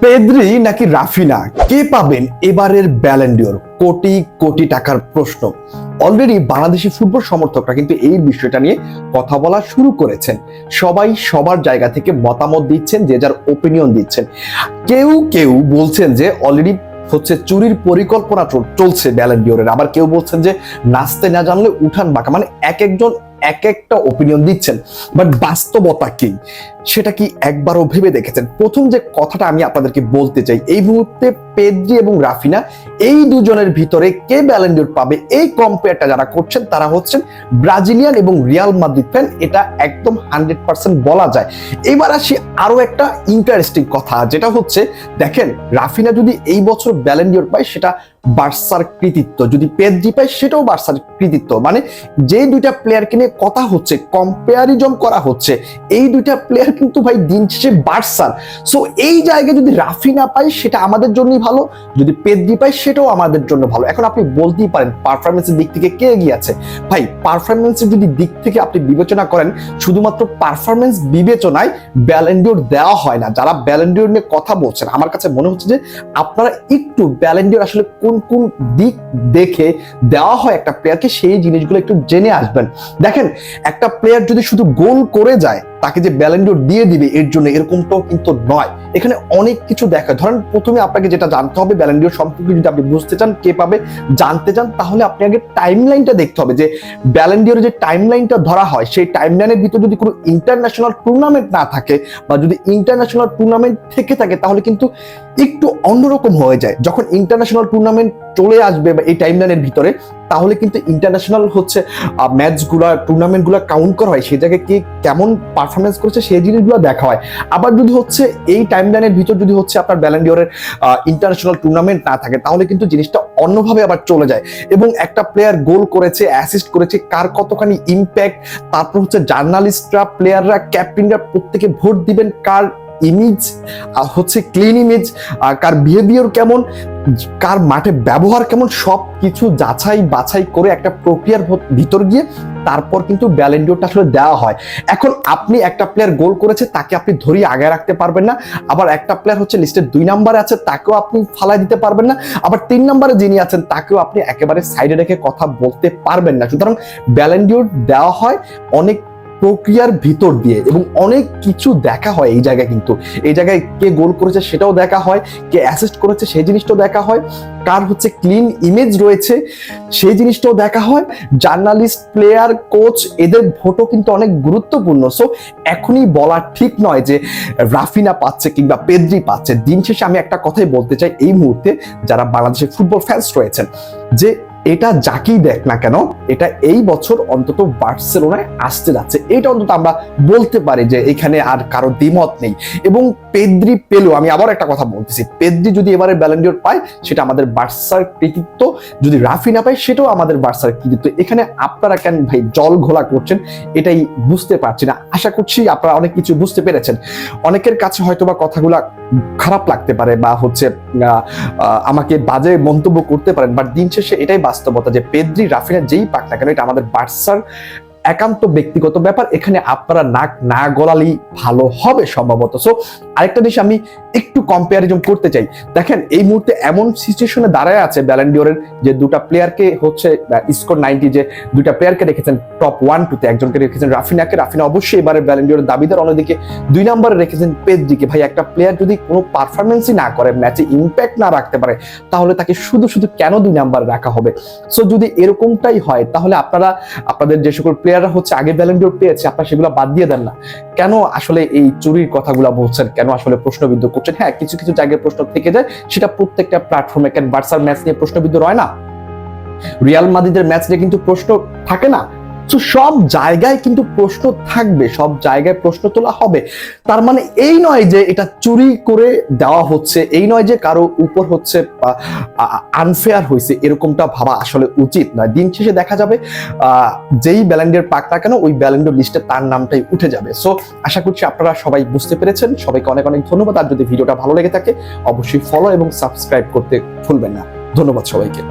Pedri নাকি Raphinha? কে পাবেন এবারের ব্যালেন্ডিওর কোটি কোটি টাকার প্রশ্ন। অলরেডি বাংলাদেশি ফুটবল সমর্থকরা কিন্তু এই বিষয়টা নিয়ে কথা বলা শুরু করেছেন। সবাই সবার জায়গা থেকে মতামত দিচ্ছেন, যে যার ওপিনিয়ন দিচ্ছেন। কেউ কেউ বলছেন যে অলরেডি হচ্ছে চুরির পরিকল্পনা চল- চলছে ব্যালেন্ডিওরের আবার কেউ বলছেন যে নাচতে না জানলে উঠান বাঁকা। মানে এক একজন এক একটা ওপিনিয়ন দিচ্ছেন। বাট বাস্তবতা কি? সেটা কি একবারও ভেবে দেখেছেন? প্রথম যে কথাটা আমি আপনাদেরকে বলতে চাই, এই মুহূর্তে পেদ্রি এবং রাফিনা এই দুজনের ভিতরে কে ব্যালেন্ডিওর পাবে? এই কম্পেয়ারটা যারা করছেন, তারা হচ্ছেন ব্রাজিলিয়ান এবং রিয়াল মাদ্রিদ ফ্যান এটা একদম হান্ড্রেড পার্সেন্ট বলা যায়। এবার আসি আরও একটা ইন্টারেস্টিং কথা, যেটা হচ্ছে, দেখেন, রাফিনা যদি এই বছর ব্যালেন্ডিওর পায়, সেটা বার্সার কৃতিত্ব। যদি পেদ্রি পায়, সেটাও বার্সার কৃতিত্ব। মানে যে দুইটা প্লেয়ারকে নিয়ে কথা হচ্ছে কম্পেয়ারিজম করা হচ্ছে, এই দুইটা প্লেয়ার কিন্তু ভাই দিন শেষে বার্সার। সো এই জায়গায় যদি রাফিনা পাই সেটা আমাদের জন্যই ভালো। যদি পেদ্রি পাই সেটাও আমাদের জন্য ভালো। এখন আপনি বলতেই পারেন পারফরমেন্সের দিক থেকে কে এগিয়ে আছে? ভাই পারফরমেন্সের যদি দিক থেকে আপনি বিবেচনা করেন, শুধুমাত্র পারফরমেন্স বিবেচনায় ব্যালেন্ডিওর দেওয়া হয় না। যারা ব্যালেন্ডিওর নিয়ে কথা বলছেন, আমার কাছে মনে হচ্ছে যে আপনারা একটু ব্যালেন্ডিওর আসলে কোন কোন দিক দেখে দেওয়া হয় একটা প্লেয়ারকে সেই জিনিসগুলো একটু জেনে আসবেন। দেখেন, একটা প্লেয়ার যদি শুধু গোল করে যায়, তাকে যে ব্যালেন্ডিওর দিয়ে দিবে, এর জন্য এরকমটাও কিন্তু নয়। এখানে অনেক কিছু দেখা। ধরেন প্রথমে আপনাকে যেটা জানতে হবে ব্যালেন্ডিও সম্পর্কে যদি আপনি বুঝতে চান, কে পাবে, জানতে চান, তাহলে আপনি আগে টাইম লাইনটা দেখতে হবে যে ব্যালেন্ডিওর যে টাইম লাইনটা ধরা হয়, সেই টাইম লাইনের ভিতরে যদি কোনো ইন্টারন্যাশনাল টুর্নামেন্ট না থাকে বা যদি ইন্টারন্যাশনাল টুর্নামেন্ট থেকে থাকে, তাহলে কিন্তু একটু অন্যরকম হয়ে যায়। যখন ইন্টারন্যাশনাল টুর্নামেন্ট চলে আসবে বা এই টাইম লাইনের ভিতরে, তাহলে কিন্তু ইন্টারন্যাশনাল হচ্ছে ম্যাচগুলা টুর্নামেন্টগুলো কাউন্ট করা হয়। সেই জায়গায় কে কেমন পারফরমেন্স করেছে, সেই জিনিসগুলো দেখা হয়। আবার যদি হচ্ছে, এই টাইম লাইনের ভিতর যদি হচ্ছে আপনার ব্যালেন্ডিওরের ইন্টারন্যাশনাল টুর্নামেন্ট না থাকে, তাহলে কিন্তু জিনিসটা অন্যভাবে আবার চলে যায়। এবং একটা প্লেয়ার গোল করেছে অ্যাসিস্ট করেছে, কার কতখানি ইম্প্যাক্ট তারপর হচ্ছে জার্নালিস্টরা প্লেয়াররা ক্যাপ্টেনরা প্রত্যেকে ভোট দিবেন কার ইমেজ আর হচ্ছে ক্লিন ইমেজ কার বিহেভিয়ার কেমন, কার মাঠে ব্যবহার কেমন সব কিছু যাচাই বাছাই করে একটা প্রক্রিয়ার ভিতর গিয়ে তারপর কিন্তু ব্যালেন্ডিওরটা আসলে দেওয়া হয়। এখন আপনি একটা প্লেয়ার গোল করেছে, তাকে আপনি ধরিয়ে আগে রাখতে পারবেন না। আবার একটা প্লেয়ার হচ্ছে লিস্টের দুই নাম্বারে আছে, তাকেও আপনি ফালাই দিতে পারবেন না। আবার তিন নাম্বারে যিনি আছেন, তাকেও আপনি একেবারে সাইডে রেখে কথা বলতে পারবেন না। সুতরাং ব্যালেন্ডিওর দেওয়া হয়, অনেক প্রক্রিয়ার ভিতর দিয়ে এবং অনেক কিছু দেখা হয় এই জায়গায় কিন্তু। এই জায়গায় কে গোল করেছে সেটাও দেখা হয়, কে অ্যাসিস্ট করেছে সেই জিনিসটাও দেখা হয়, কার হচ্ছে ক্লিন ইমেজ রয়েছে সেই জিনিসটাও দেখা হয় জার্নালিস্ট প্লেয়ার কোচ এদের ভোটও কিন্তু অনেক গুরুত্বপূর্ণ। সো এখনই বলা ঠিক নয় যে রাফিনা পাচ্ছে কিংবা পেদ্রি পাচ্ছে। দিন শেষে আমি একটা কথাই বলতে চাই এই মুহূর্তে যারা বাংলাদেশের ফুটবল ফ্যান্স রয়েছেন যে এটা যাকেই দেখ না কেন, এটা এই বছর অন্তত বার্সেলোনায় আসতে যাচ্ছে। এটা অন্তত আমরা বলতে পারি যে এখানে আর কারও দ্বিমত নেই। এবং পেদ্রি পেল, আমি আবার একটা কথা বলতেছি, পেদ্রি যদি এবারে ব্যালেন্ডিওর পায়, সেটা আমাদের বার্সার কৃতিত্ব। যদি রাফি না পায়, সেটাও আমাদের বার্সার কৃতিত্ব। এখানে আপনারা কেন ভাই জল ঘোলা করছেন, এটাই বুঝতে পারছি না। আশা করছি আপনারা অনেক কিছু বুঝতে পেরেছেন। অনেকের কাছে হয়তোবা কথাগুলা খারাপ লাগতে পারে বা হচ্ছে আমাকে বাজে মন্তব্য করতে পারেন বাট দিন শেষে এটাই বাস্তবতা যে পেদ্রি, রাফিনা যেই পাক না কেন, এটা আমাদের বার্সার একান্ত ব্যক্তিগত ব্যাপার, এখানে আপনারা নাক না গলালেই ভালো হবে সম্ভবত। সো আরেকটা জিনিস আমি একটু কম্পারিজন করতে চাই। দেখেন, এই মুহূর্তে এমন সিচুয়েশনে দাঁড়ায় আছে ব্যালেন্ডিওরের যে দুটা প্লেয়ারকে হচ্ছে স্কোর নাইনটি যে দুটা প্লেয়ারকে রেখেছেন টপ ওয়ান টুতে একজনকে রেখেছেন রাফিনাকে। রাফিনা অবশ্যই এবারে ব্যালেন্ডিওরের দাবিদার। অন্যদিকে দুই নম্বরে রেখেছেন পেদ্রিকে। ভাই, একটা প্লেয়ার যদি কোনো পারফরমেন্সই না করে ম্যাচে ইম্প্যাক্ট না রাখতে পারে, তাহলে তাকে শুধু শুধু কেন দুই নাম্বার রাখা হবে? সো যদি এরকমটাই হয়, তাহলে আপনারা, আপনাদের যে সকল প্লেয়াররা হচ্ছে আগে ব্যালেন্ডিওর পেয়েছে, আপনারা সেগুলো বাদ দিয়ে দেন না। কেন আসলে এই চুরির কথাগুলো বলছেন? কেন আসলে প্রশ্নবিদ্ধ করছেন। হ্যাঁ কিছু কিছু জায়গায় প্রশ্ন থেকে যায়, সেটা প্রত্যেকটা প্ল্যাটফর্মে কেন? বার্সার ম্যাচ নিয়ে প্রশ্নবিদ্ধ হয় না? রিয়াল মাদিদের ম্যাচ নিয়ে কিন্তু প্রশ্ন থাকে না। তো সব জায়গায় কিন্তু প্রশ্ন থাকবে, সব জায়গায় প্রশ্ন তোলা হবে। তার মানে এই নয় যে এটা চুরি করে দেওয়া হচ্ছে, এই নয় যে কারও উপর হচ্ছে আনফেয়ার হয়েছে, এরকমটা ভাবা আসলে উচিত নয়। দিন শেষে দেখা যাবে যেই ব্যালেন্ডের পাক না কেন, ওই ব্যালেন্ডের লিস্টে তার নামটাই উঠে যাবে। সো আশা করছি আপনারা সবাই বুঝতে পেরেছেন। সবাইকে অনেক অনেক ধন্যবাদ। আর যদি ভিডিওটা ভালো লেগে থাকে, অবশ্যই ফলো এবং সাবস্ক্রাইব করতে ভুলবেন না। ধন্যবাদ সবাইকে।